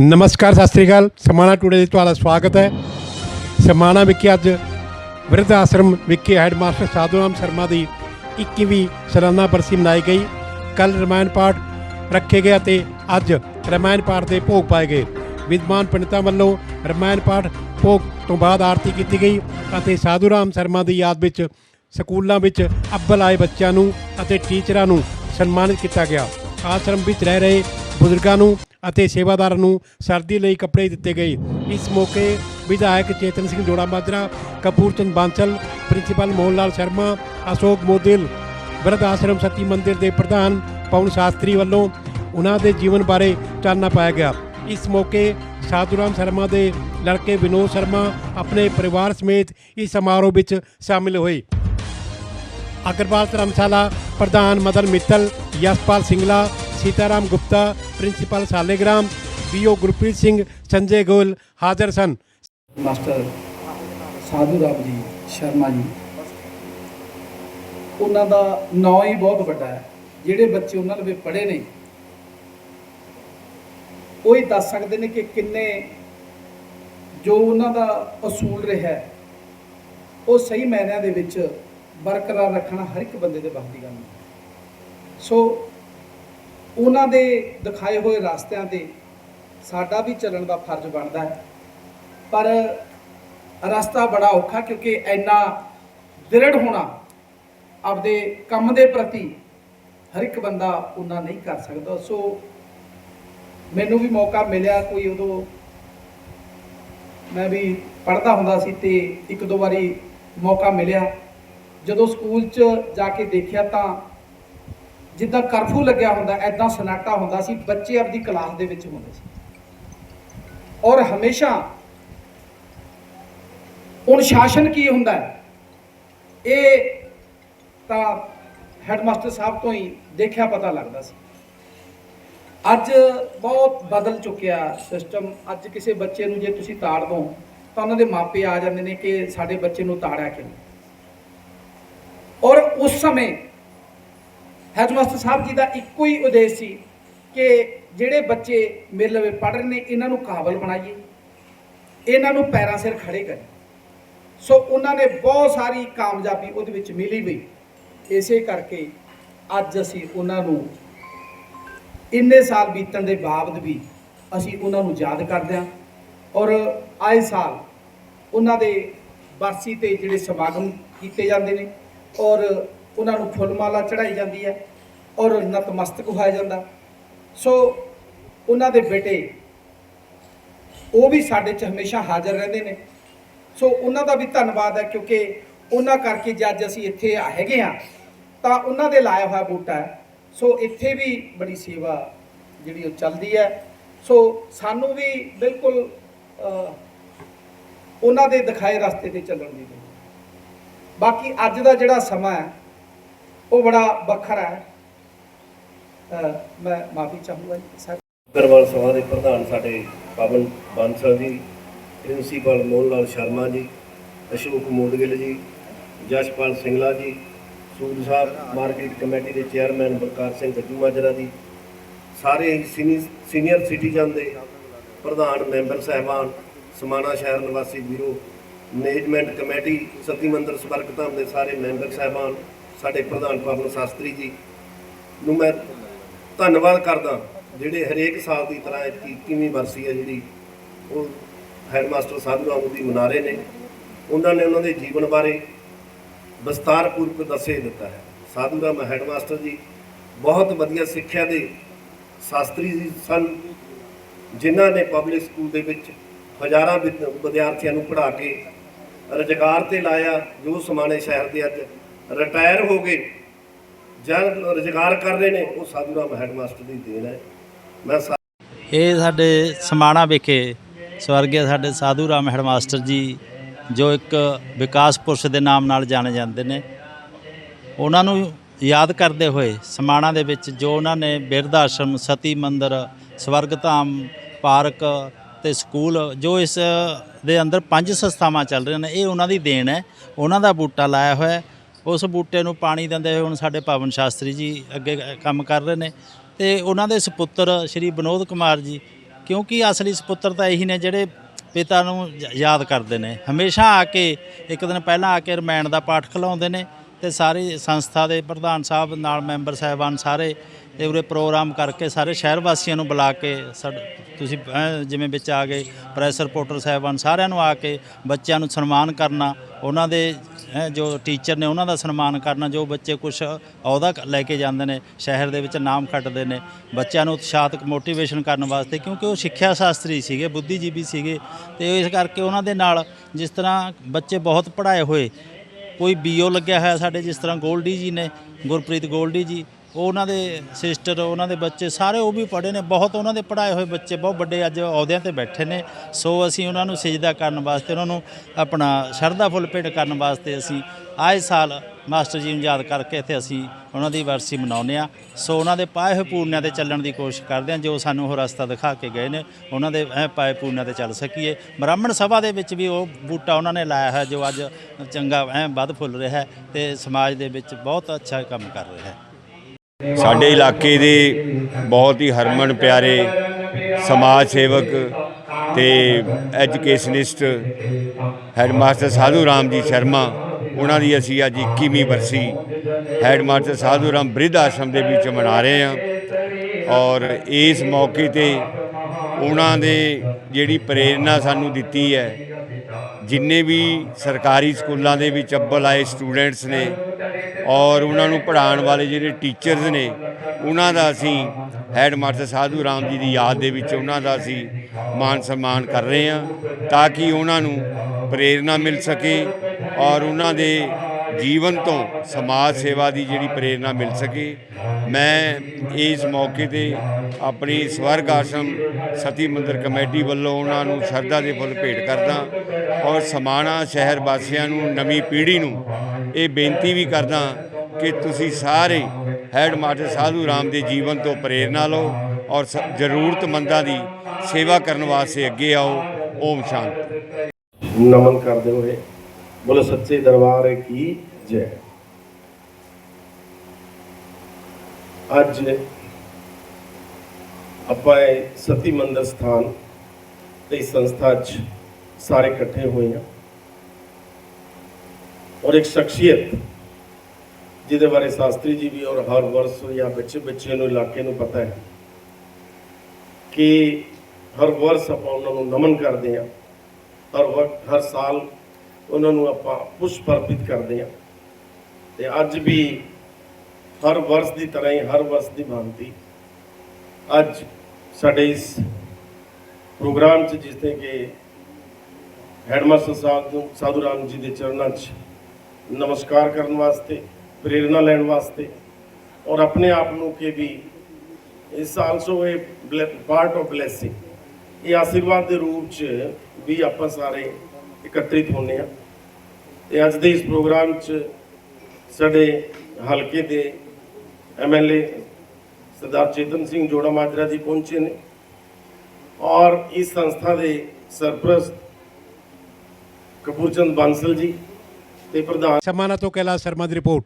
ਨਮਸਕਾਰ, ਸਤਿ ਸ੍ਰੀ ਅਕਾਲ। ਸਮਾਣਾ ਟੂਡੇ ਦੇ ਤੁਹਾਡਾ ਸਵਾਗਤ ਹੈ। ਸਮਾਣਾ ਵਿਖੇ ਅੱਜ ਵਿਰਧ ਆਸ਼ਰਮ ਵਿਖੇ ਹੈਡਮਾਸਟਰ ਸਾਧੂਰਾਮ ਸ਼ਰਮਾ ਦੀ 21ਵੀਂ ਸਾਲਾਨਾ ਬਰਸੀ ਮਨਾਈ ਗਈ। ਕੱਲ ਰਮਾਇਣ ਪਾਠ ਰੱਖੇ ਗਏ ਅਤੇ ਅੱਜ ਰਮਾਇਣ ਪਾਠ ਦੇ ਭੋਗ ਪਾਏ ਗਏ। ਵਿਦਵਾਨ ਪੰਡਿਤਾਂ ਵੱਲੋਂ ਰਮਾਇਣ ਪਾਠ ਭੋਗ ਤੋਂ ਬਾਅਦ ਆਰਤੀ ਕੀਤੀ ਗਈ ਅਤੇ ਸਾਧੂਰਾਮ ਸ਼ਰਮਾ ਦੀ ਯਾਦ ਵਿੱਚ, ਸਕੂਲਾਂ ਵਿੱਚ ਅੱਵਲ ਆਏ ਬੱਚਿਆਂ ਨੂੰ ਅਤੇ ਟੀਚਰਾਂ ਨੂੰ ਸਨਮਾਨਿਤ ਕੀਤਾ ਗਿਆ। ਆਸ਼ਰਮ ਵਿੱਚ ਰਹਿ ਰਹੇ ਬਜ਼ੁਰਗਾਂ ਨੂੰ ਅਤੇ ਸੇਵਾਦਾਰਾਂ ਨੂੰ ਸਰਦੀ ਲਈ ਕੱਪੜੇ ਦਿੱਤੇ ਗਏ। ਇਸ ਮੌਕੇ ਵਿਧਾਇਕ ਚੇਤਨ ਸਿੰਘ ਜੋੜਾ ਮਾਜਰਾ ਕਪੂਰਚੰਦ ਬਾਂਸਲ, ਪ੍ਰਿੰਸੀਪਲ ਮੋਹਨ ਲਾਲ ਸ਼ਰਮਾ, ਅਸ਼ੋਕ ਮੋਦਿਲ ਬਿਰਧ ਆਸ਼ਰਮ ਸਤੀ ਮੰਦਿਰ ਦੇ ਪ੍ਰਧਾਨ ਪਵਨ ਸ਼ਾਸਤਰੀ ਵੱਲੋਂ ਉਹਨਾਂ ਦੇ ਜੀਵਨ ਬਾਰੇ ਚਾਨਣਾ ਪਾਇਆ ਗਿਆ। ਇਸ ਮੌਕੇ ਸਾਧੂਰਾਮ ਸ਼ਰਮਾ ਦੇ ਲੜਕੇ ਵਿਨੋਦ ਸ਼ਰਮਾ ਆਪਣੇ ਪਰਿਵਾਰ ਸਮੇਤ ਇਸ ਸਮਾਰੋਹ ਵਿੱਚ ਸ਼ਾਮਿਲ ਹੋਏ। ਅਗਰਵਾਲ ਧਰਮਸ਼ਾਲਾ, ਪ੍ਰਧਾਨ ਮਦਨ ਮਿੱਤਲ, ਯਸ਼ਪਾਲ ਸਿੰਗਲਾ, ਸੀਤਾਰਾਮ ਗੁਪਤਾ, ਪ੍ਰਿੰਸੀਪਲ ਸਾਲੇਗ੍ਰਾਮ, ਬੀਓ ਗੁਰਪ੍ਰੀਤ ਸਿੰਘ, ਸੰਜੇ ਗੋਲ ਹਾਜ਼ਰ ਸਨ। ਮਾਸਟਰ ਸਾਧੂ ਰਾਮ ਜੀ, ਸ਼ਰਮਾ ਜੀ, ਉਹਨਾਂ ਦਾ ਨਾਂ ਹੀ ਬਹੁਤ ਵੱਡਾ ਹੈ। ਜਿਹੜੇ ਬੱਚੇ ਉਹਨਾਂ ਦੇ ਪੜ੍ਹੇ ਨੇ ਉਹ ਹੀ ਦੱਸ ਸਕਦੇ ਨੇ ਕਿ ਕਿੰਨੇ ਜੋ ਉਹਨਾਂ ਦਾ ਅਸੂਲ ਰਿਹਾ ਉਹ ਸਹੀ ਮਾਇਨਿਆਂ ਦੇ ਵਿੱਚ ਬਰਕਰਾਰ ਰੱਖਣਾ ਹਰ ਇੱਕ ਬੰਦੇ ਦੇ ਵੱਸ ਦੀ ਗੱਲ ਹੈ ਸੋ ਉਹਨਾਂ ਦੇ ਦਿਖਾਏ ਹੋਏ ਰਸਤਿਆਂ ਤੇ ਸਾਡਾ ਵੀ ਚੱਲਣ ਦਾ ਫਰਜ਼ ਬਣਦਾ ਹੈ। ਪਰ ਰਸਤਾ ਬੜਾ ਔਖਾ ਕਿਉਂਕਿ ਇੰਨਾ ਦ੍ਰਿੜ ਹੋਣਾ ਆਪਦੇ ਕੰਮ ਦੇ ਪ੍ਰਤੀ ਹਰ ਇੱਕ ਬੰਦਾ ਉਹਨਾਂ ਨਹੀਂ ਕਰ ਸਕਦਾ। ਸੋ ਮੈਨੂੰ ਵੀ ਮੌਕਾ ਮਿਲਿਆ ਕੋਈ ਉਦੋਂ ਮੈਂ ਵੀ ਪੜ੍ਹਦਾ ਹੁੰਦਾ ਸੀ ਤੇ ਇੱਕ ਦੋ ਵਾਰੀ ਮੌਕਾ ਮਿਲਿਆ। ਜਦੋਂ ਸਕੂਲ 'ਚ ਜਾ ਕੇ ਦੇਖਿਆ ਤਾਂ ਜਿੱਦਾਂ ਕਰਫਿਊ ਲੱਗਿਆ ਹੁੰਦਾ ਐਦਾਂ ਸਨਾਟਾ ਹੁੰਦਾ ਸੀ, ਬੱਚੇ ਆਪਦੀ ਕਲਾਸ ਦੇ ਵਿੱਚ ਹੁੰਦੇ ਸੀ। ਔਰ ਹਮੇਸ਼ਾ ਅਨੁਸ਼ਾਸਨ ਕੀ ਹੁੰਦਾ ਇਹ ਤਾਂ ਹੈਡਮਾਸਟਰ ਸਾਹਿਬ ਤੋਂ ਹੀ ਦੇਖਿਆ ਪਤਾ ਲੱਗਦਾ ਸੀ। ਅੱਜ ਬਹੁਤ ਬਦਲ ਚੁੱਕਿਆ ਸਿਸਟਮ ਅੱਜ ਕਿਸੇ ਬੱਚੇ ਨੂੰ ਜੇ ਤੁਸੀਂ ਤਾੜ ਦੋ, ਤਾਂ ਉਹਨਾਂ ਦੇ ਮਾਪੇ ਆ ਜਾਂਦੇ ਨੇ ਕਿ ਸਾਡੇ ਬੱਚੇ ਨੂੰ ਤਾੜਿਆ ਕਿਉਂ? ਉਸ ਸਮੇਂ ਹੈਡਮਾਸਟਰ ਸਾਹਿਬ ਜੀ ਦਾ ਇੱਕੋ ਹੀ ਉਦੇਸ਼ ਸੀ ਕਿ ਜਿਹੜੇ ਬੱਚੇ ਮੇਰੇ ਲਵੇ ਪੜ੍ਹ ਰਹੇ ਨੇ, ਇਹਨਾਂ ਨੂੰ ਕਾਬਲ ਬਣਾਈਏ। ਇਹਨਾਂ ਨੂੰ ਪੈਰਾਂ ਸਿਰ ਖੜੇ ਕਰੀਏ। ਸੋ ਉਹਨਾਂ ਨੇ ਬਹੁਤ ਸਾਰੀ ਕਾਮਯਾਬੀ ਉਹਦੇ ਵਿੱਚ ਮਿਲੀ ਵੀ। ਇਸੇ ਕਰਕੇ ਅੱਜ ਅਸੀਂ ਉਹਨਾਂ ਨੂੰ ਇੰਨੇ ਸਾਲ ਬੀਤਣ ਦੇ ਬਾਵਜੂਦ ਵੀ ਅਸੀਂ ਉਹਨਾਂ ਨੂੰ ਯਾਦ ਕਰਦੇ ਹਾਂ ਔਰ ਆਏ ਸਾਲ ਉਹਨਾਂ ਦੇ ਬਰਸੀ ਤੇ ਜਿਹੜੇ ਸਮਾਗਮ ਕੀਤੇ ਜਾਂਦੇ ਨੇ ਔਰ ਉਹਨਾਂ ਨੂੰ ਫੁੱਲ ਮਾਲਾ ਚੜਾਈ ਜਾਂਦੀ ਹੈ ਔਰ ਨਤਮਸਤਕ ਹੋਇਆ ਜਾਂਦਾ। ਸੋ ਉਹਨਾਂ ਦੇ ਬੇਟੇ ਉਹ ਵੀ ਸਾਡੇ 'ਚ ਹਮੇਸ਼ਾ ਹਾਜ਼ਰ ਰਹਿੰਦੇ ਨੇ। ਸੋ ਉਹਨਾਂ ਦਾ ਵੀ ਧੰਨਵਾਦ ਹੈ ਕਿਉਂਕਿ ਉਹਨਾਂ ਕਰਕੇ ਜੇ ਅੱਜ ਅਸੀਂ ਇੱਥੇ ਹੈਗੇ ਆ ਤਾਂ ਉਹਨਾਂ ਦੇ ਲਾਇਆ ਹੋਇਆ ਬੂਟਾ ਹੈ। ਸੋ ਇੱਥੇ ਵੀ ਬੜੀ ਸੇਵਾ ਜਿਹੜੀ ਉਹ ਚੱਲਦੀ ਹੈ। ਸੋ ਸਾਨੂੰ ਵੀ ਬਿਲਕੁਲ ਉਹਨਾਂ ਦੇ ਦਿਖਾਏ ਰਸਤੇ ਤੇ ਚੱਲਣ ਦੀ। ਬਾਕੀ ਅੱਜ ਦਾ ਜਿਹੜਾ ਸਮਾਂ ਹੈ, ਉਹ ਬੜਾ ਵੱਖਰਾ ਹੈ। ਮੈਂ ਮਾਫੀ ਚਾਹੂੰਗਾ ਸਰ। ਅਗਰਵਾਲ ਸਭਾ ਦੇ ਪ੍ਰਧਾਨ ਸਾਡੇ ਪਵਨ ਬਾਂਸਲ ਜੀ, ਪ੍ਰਿੰਸੀਪਲ ਮੋਹਨ ਲਾਲ ਸ਼ਰਮਾ ਜੀ, ਅਸ਼ੋਕ ਮੋਦਗਿਲ ਜੀ, ਜਸ਼ਪਾਲ ਸਿੰਘਲਾ ਜੀ ਸੂਰ ਸਾਹਿਬ ਮਾਰਕੀਟ ਕਮੇਟੀ ਦੇ ਚੇਅਰਮੈਨ ਬਲਕਾਰ ਸਿੰਘ ਗੱਜੂ ਮਾਜਰਾ ਜੀ, ਸਾਰੇ ਹੀ ਸੀਨੀ- ਸੀਨੀਅਰ ਸਿਟੀਜ਼ਨ ਦੇ ਪ੍ਰਧਾਨ ਮੈਂਬਰ ਸਹਿਬਾਨ, ਸਮਾਣਾ ਸ਼ਹਿਰ ਨਿਵਾਸੀ ਵੀਰੋ ਮੈਨੇਜਮੈਂਟ ਕਮੇਟੀ, ਸਤੀ ਮੰਦਰ ਸਵਰਗ ਧਾਮ ਦੇ ਸਾਰੇ ਮੈਂਬਰ ਸਾਹਿਬਾਨ, ਸਾਡੇ ਪ੍ਰਧਾਨ ਪਵਨ ਸ਼ਾਸਤਰੀ ਜੀ ਨੂੰ ਮੈਂ ਧੰਨਵਾਦ ਕਰਦਾ, ਜਿਹੜੇ ਹਰੇਕ ਸਾਲ ਦੀ ਤਰ੍ਹਾਂ ਇਤਕੀ ਕਿੰਨੀ ਵਰਸੀ ਹੈ ਜਿਹੜੀ, ਉਹ ਹੈਡਮਾਸਟਰ ਸਾਧੂ ਰਾਮ ਦੀ ਮਨਾ ਰਹੇ ਨੇ। ਉਹਨਾਂ ਨੇ ਉਹਨਾਂ ਦੇ ਜੀਵਨ ਬਾਰੇ ਵਿਸਤਾਰਪੂਰਵਕ ਦੱਸੇ ਦਿੱਤਾ ਹੈ। ਸਾਧੂ ਰਾਮ ਹੈਡਮਾਸਟਰ ਜੀ ਬਹੁਤ ਵਧੀਆ ਸਿੱਖਿਆ ਦੇ ਸ਼ਾਸਤਰੀ ਜੀ ਸਨ, ਜਿਨ੍ਹਾਂ ਨੇ ਪਬਲਿਕ ਸਕੂਲ ਦੇ ਵਿੱਚ ਹਜ਼ਾਰਾਂ ਵਿਦ- ਵਿਦਿਆਰਥੀਆਂ ਨੂੰ ਪੜ੍ਹਾ ਕੇ ਰੁਜ਼ਗਾਰ ਤੇ ਲਾਇਆ ਜੋ ਸਮਾਣੇ ਸ਼ਹਿਰ ਦੇ ਅੱਜ ਰਿਟਾਇਰ ਹੋ ਗਏ। ਜਦ ਰੁਜ਼ਗਾਰ ਕਰ ਰਹੇ ਨੇ, ਉਹ ਸਾਧੂ ਰਾਮ ਹੈਡਮਾਸਟਰ ਦੀ ਦੇਣ ਹੈ। ਮੈਂ ਇਹ ਸਾਡੇ ਸਮਾਣਾ ਵਿਖੇ ਸਵਰਗੀ ਸਾਡੇ ਸਾਧੂ ਰਾਮ ਹੈਡਮਾਸਟਰ ਜੀ, ਜੋ ਇੱਕ ਵਿਕਾਸ ਪੁਰਸ਼ ਦੇ ਨਾਮ ਨਾਲ ਜਾਣੇ ਜਾਂਦੇ ਨੇ। ਉਹਨਾਂ ਨੂੰ ਯਾਦ ਕਰਦੇ ਹੋਏ ਸਮਾਣਾ ਦੇ ਵਿੱਚ ਜੋ ਉਹਨਾਂ ਨੇ ਬਿਰਧ ਆਸ਼ਰਮ, ਸਤੀ ਮੰਦਰ, ਸਵਰਗ ਧਾਮ, ਪਾਰਕ ਤੇ ਸਕੂਲ, ਜੋ ਇਸ ਦੇ ਅੰਦਰ ਪੰਜ ਸੰਸਥਾਵਾਂ ਚੱਲ ਰਹੀਆਂ ਨੇ, ਇਹ ਉਹਨਾਂ ਦੀ ਦੇਣ ਹੈ। ਉਹਨਾਂ ਦਾ ਬੂਟਾ ਲਾਇਆ ਹੋਇਆ ਹੈ। ਉਸ ਬੂਟੇ ਨੂੰ ਪਾਣੀ ਦਿੰਦੇ ਹੋਏ ਹੁਣ ਸਾਡੇ ਪਵਨ ਸ਼ਾਸਤਰੀ ਜੀ ਅੱਗੇ ਕੰਮ ਕਰ ਰਹੇ ਨੇ। ਤੇ ਉਹਨਾਂ ਦੇ ਸੁਪੁੱਤਰ ਸ਼੍ਰੀ ਵਿਨੋਦ ਕੁਮਾਰ ਜੀ, ਕਿਉਂਕਿ ਅਸਲੀ ਸੁਪੁੱਤਰ ਤਾਂ ਇਹੀ ਨੇ ਜਿਹੜੇ ਪਿਤਾ ਨੂੰ ਯਾਦ ਕਰਦੇ ਨੇ। ਹਮੇਸ਼ਾ ਆ ਕੇ, ਇੱਕ ਦਿਨ ਪਹਿਲਾਂ ਆ ਕੇ ਰਮਾਇਣ ਦਾ ਪਾਠ ਖਿਲਾਉਂਦੇ ਨੇ ਤੇ ਸਾਰੀ ਸੰਸਥਾ ਦੇ ਪ੍ਰਧਾਨ ਸਾਹਿਬ, ਨਾਲ ਮੈਂਬਰ ਸਾਹਿਬਾਨ ਸਾਰੇ ਇਹ ਉਰੇ ਪ੍ਰੋਗਰਾਮ ਕਰਕੇ ਸਾਰੇ ਸ਼ਹਿਰ ਵਾਸੀਆਂ ਨੂੰ ਬੁਲਾ ਕੇ ਸਾਡ- ਤੁਸੀਂ ਜਿਵੇਂ ਵਿੱਚ ਆ ਗਏ ਪ੍ਰੈਸ ਰਿਪੋਰਟਰ ਸਾਹਿਬਾਨ ਸਾਰਿਆਂ ਨੂੰ ਆ ਕੇ ਬੱਚਿਆਂ ਨੂੰ ਸਨਮਾਨ ਕਰਨਾ, ਉਹਨਾਂ ਦੇ ਜੋ ਟੀਚਰ ਨੇ ਉਹਨਾਂ ਦਾ ਸਨਮਾਨ ਕਰਨਾ, ਜੋ ਬੱਚੇ ਕੁਝ ਅਹੁਦਾ ਲੈ ਕੇ ਜਾਂਦੇ ਨੇ, ਸ਼ਹਿਰ ਦੇ ਵਿੱਚ ਨਾਮ ਖੱਟਦੇ ਨੇ, ਬੱਚਿਆਂ ਨੂੰ ਉਤਸ਼ਾਹਤ ਮੋਟੀਵੇਸ਼ਨ ਕਰਨ ਵਾਸਤੇ, ਕਿਉਂਕਿ ਉਹ ਸਿੱਖਿਆ ਸ਼ਾਸਤਰੀ ਸੀਗੇ, ਬੁੱਧੀਜੀਵੀ ਸੀਗੇ, ਤੇ ਇਸ ਕਰਕੇ ਉਹਨਾਂ ਦੇ ਨਾਲ ਜਿਸ ਤਰ੍ਹਾਂ ਬੱਚੇ ਬਹੁਤ ਪੜ੍ਹਾਏ ਹੋਏ, ਕੋਈ ਬੀਓ ਲੱਗਿਆ ਹੋਇਆ ਸਾਡੇ ਜਿਸ ਤਰ੍ਹਾਂ ਗੋਲਡੀ ਜੀ ਨੇ, ਗੁਰਪ੍ਰੀਤ ਗੋਲਡੀ ਜੀ ਉਹ ਉਹਨਾਂ ਦੇ ਸਿਸਟਰ, ਉਹਨਾਂ ਦੇ ਬੱਚੇ ਸਾਰੇ ਉਹ ਵੀ ਪੜ੍ਹੇ ਨੇ, ਬਹੁਤ ਉਹਨਾਂ ਦੇ ਪੜ੍ਹਾਏ ਹੋਏ ਬੱਚੇ, ਬਹੁਤ ਵੱਡੇ ਅੱਜ ਅਹੁਦਿਆਂ ਤੇ ਬੈਠੇ ਨੇ। ਸੋ ਅਸੀਂ ਉਹਨਾਂ ਨੂੰ ਸਜਦਾ ਕਰਨ ਵਾਸਤੇ, ਉਹਨਾਂ ਨੂੰ ਆਪਣਾ ਸ਼ਰਧਾ ਫੁੱਲ ਭੇਟ ਕਰਨ ਵਾਸਤੇ ਅਸੀਂ ਆਏ ਸਾਲ ਮਾਸਟਰ ਜੀ ਨੂੰ ਯਾਦ ਕਰਕੇ ਇੱਥੇ ਅਸੀਂ ਉਹਨਾਂ ਦੀ ਵਰਸੀ ਮਨਾਉਂਦੇ ਆ ਸੋ ਉਹਨਾਂ ਦੇ ਪਾਏ ਹੋਏ ਪੂਰਨਿਆਂ ਤੇ ਚੱਲਣ ਦੀ ਕੋਸ਼ਿਸ਼ ਕਰਦੇ ਹਾਂ, ਜੋ ਸਾਨੂੰ ਉਹ ਰਸਤਾ ਦਿਖਾ ਕੇ ਗਏ ਨੇ, ਉਹਨਾਂ ਦੇ ਐ ਪਾਏ ਪੂਰਨਿਆਂ ਤੇ ਚੱਲ ਸਕੀਏ। ਬ੍ਰਾਹਮਣ ਸਭਾ ਦੇ ਵਿੱਚ ਵੀ ਉਹ ਬੂਟਾ ਉਹਨਾਂ ਨੇ ਲਾਇਆ ਹੈ ਜੋ ਅੱਜ ਚੰਗਾ ਐ ਵੱਧ ਫੁੱਲ ਰਿਹਾ ਹੈ ਤੇ ਸਮਾਜ ਦੇ ਵਿੱਚ ਬਹੁਤ ਅੱਛਾ ਕੰਮ ਕਰ ਰਿਹਾ ਹੈ। ਸਾਡੇ ਇਲਾਕੇ ਦੇ ਬਹੁਤ ਹੀ ਹਰਮਨ ਪਿਆਰੇ ਸਮਾਜ ਸੇਵਕ ਤੇ ਐਜੂਕੇਸ਼ਨਿਸਟ ਹੈਡਮਾਸਟਰ ਸਾਧੂ ਰਾਮ ਜੀ ਸ਼ਰਮਾ, ਉਹਨਾਂ ਦੀ ਅਸੀਂ ਅੱਜ 21ਵੀਂ ਬਰਸੀ ਹੈਡਮਾਸਟਰ ਸਾਧੂ ਰਾਮ ਬ੍ਰਿਧ ਆਸ਼ਰਮ ਦੇ ਵਿੱਚ ਮਨਾ ਰਹੇ ਹਾਂ ਔਰ ਇਸ ਮੌਕੇ ਤੇ ਉਹਨਾਂ ਦੇ ਜਿਹੜੀ ਪ੍ਰੇਰਣਾ ਸਾਨੂੰ ਦਿੱਤੀ ਹੈ, ਜਿੰਨੇ ਵੀ ਸਰਕਾਰੀ ਸਕੂਲਾਂ ਦੇ ਵਿੱਚ ਅੱਬਲ ਆਏ ਸਟੂਡੈਂਟਸ ਨੇ ਔਰ ਉਹਨਾਂ ਨੂੰ ਪੜ੍ਹਾਉਣ ਵਾਲੇ ਜਿਹੜੇ ਟੀਚਰਸ ਨੇ, ਉਹਨਾਂ ਦਾ ਅਸੀਂ ਹੈਡ ਮਾਸਟਰ ਸਾਧੂ ਰਾਮ ਜੀ ਦੀ ਯਾਦ ਦੇ ਵਿੱਚ ਉਹਨਾਂ ਦਾ ਅਸੀਂ ਮਾਨ ਸਨਮਾਨ ਕਰ ਰਹੇ ਹਾਂ ਤਾਂ ਕਿ ਉਹਨਾਂ ਨੂੰ ਪ੍ਰੇਰਣਾ ਮਿਲ ਸਕੇ ਔਰ ਉਹਨਾਂ ਦੇ ਜੀਵਨ ਤੋਂ ਸਮਾਜ ਸੇਵਾ ਦੀ ਜਿਹੜੀ ਪ੍ਰੇਰਣਾ ਮਿਲ ਸਕੇ। ਮੈਂ ਇਸ ਮੌਕੇ ਤੇ ਆਪਣੀ ਸਵਰਗ ਆਸ਼ਰਮ ਸਤੀ ਮੰਦਰ ਕਮੇਟੀ ਵੱਲੋਂ ਉਹਨਾਂ ਨੂੰ ਸ਼ਰਧਾ ਦੇ ਫੁੱਲ ਭੇਟ ਕਰਦਾ ਔਰ ਸਮਾਣਾ ਸ਼ਹਿਰ ਵਾਸੀਆਂ ਨੂੰ ਨਵੀਂ ਪੀੜ੍ਹੀ ਨੂੰ ਇਹ ਬੇਨਤੀ ਵੀ ਕਰਦਾ ਕਿ ਤੁਸੀਂ ਸਾਰੇ ਹੈਡ ਮਾਸਟਰ ਸਾਧੂ ਰਾਮ ਦੇ ਜੀਵਨ ਤੋਂ ਪ੍ਰੇਰਣਾ ਲਓ ਔਰ ਸ- ਜ਼ਰੂਰਤਮੰਦਾਂ ਦੀ ਸੇਵਾ ਕਰਨ ਵਾਸਤੇ ਅੱਗੇ ਆਓ। ਓਮ ਸ਼ਾਂਤੀ। ਨਮਨ ਕਰਦੇ ਹੋਏ ਬੋਲੇ, ਸੱਚੇ ਦਰਬਾਰ ਕੀ ਜੈ? ਅੱਜ ਆਪਾਂ ਇਹ ਸਤੀ ਮੰਦਰ ਸਥਾਨ ਤੇ ਸੰਸਥਾ 'ਚ ਸਾਰੇ ਇਕੱਠੇ ਹੋਏ ਹਾਂ। ਔਰ ਇੱਕ ਸ਼ਖਸੀਅਤ ਜਿਹਦੇ ਬਾਰੇ ਸ਼ਾਸਤਰੀ ਜੀ ਵੀ ਔਰ ਹਰ ਵਰਸ ਜਾਂ ਬੱਚੇ ਬੱਚੇ ਨੂੰ, ਇਲਾਕੇ ਨੂੰ ਪਤਾ ਹੈ ਕਿ ਹਰ ਵਰਸ ਆਪਾਂ ਉਹਨਾਂ ਨੂੰ ਨਮਨ ਕਰਦੇ ਹਾਂ। ਹਰ ਵਕਤ, ਹਰ ਸਾਲ ਉਹਨਾਂ ਨੂੰ ਆਪਾਂ ਪੁਸ਼ਪ ਅਰਪਿਤ ਕਰਦੇ ਹਾਂ। ਤੇ ਅੱਜ ਵੀ ਹਰ ਵਰਸ ਦੀ ਤਰ੍ਹਾਂ ਹੀ, ਹਰ ਵਰਸ ਦੀ ਭਾਂਤੀ ਅੱਜ ਸਾਡੇ ਇਸ ਪ੍ਰੋਗਰਾਮ 'ਚ ਜਿਸ ਕਿ ਹੈਡਮਾਸਟਰ ਸਾਧੂ ਸਾਧੂ ਰਾਮ ਜੀ ਦੇ ਚਰਨਾਂ 'ਚ ਨਮਸਕਾਰ ਕਰਨ ਵਾਸਤੇ, ਪ੍ਰੇਰਣਾ ਲੈਣ ਵਾਸਤੇ ਔਰ ਆਪਣੇ ਆਪ ਨੂੰ ਕਿ ਵੀ ਇਸ also a part of blessing ਇਹ ਆਸ਼ੀਰਵਾਦ ਦੇ ਰੂਪ 'ਚ ਵੀ ਆਪਾਂ ਸਾਰੇ ਇਕੱਤਰਿਤ ਹੁੰਨੇ ਆ। ਤੇ ਅੱਜ ਦੇ ਇਸ ਪ੍ਰੋਗਰਾਮ 'ਚ ਸਾਡੇ ਹਲਕੇ ਦੇ ਐਮਐਲਏ ਸਰਦਾਰ ਚੇਤਨ ਸਿੰਘ ਜੋੜਾ ਮਾਜਰਾ ਜੀ ਪਹੁੰਚੇ ਨੇ ਔਰ ਇਸ ਸੰਸਥਾ ਦੇ ਸਰਪ੍ਰਸਤ ਕਪੂਰਚੰਦ ਬਾਂਸਲ ਜੀ ਤੇ ਪ੍ਰਧਾਨ ਸਮਾਣਾ ਤੋਂ ਕੈਲਾਸ਼ ਸ਼ਰਮਾ ਦੀ ਰਿਪੋਰਟ।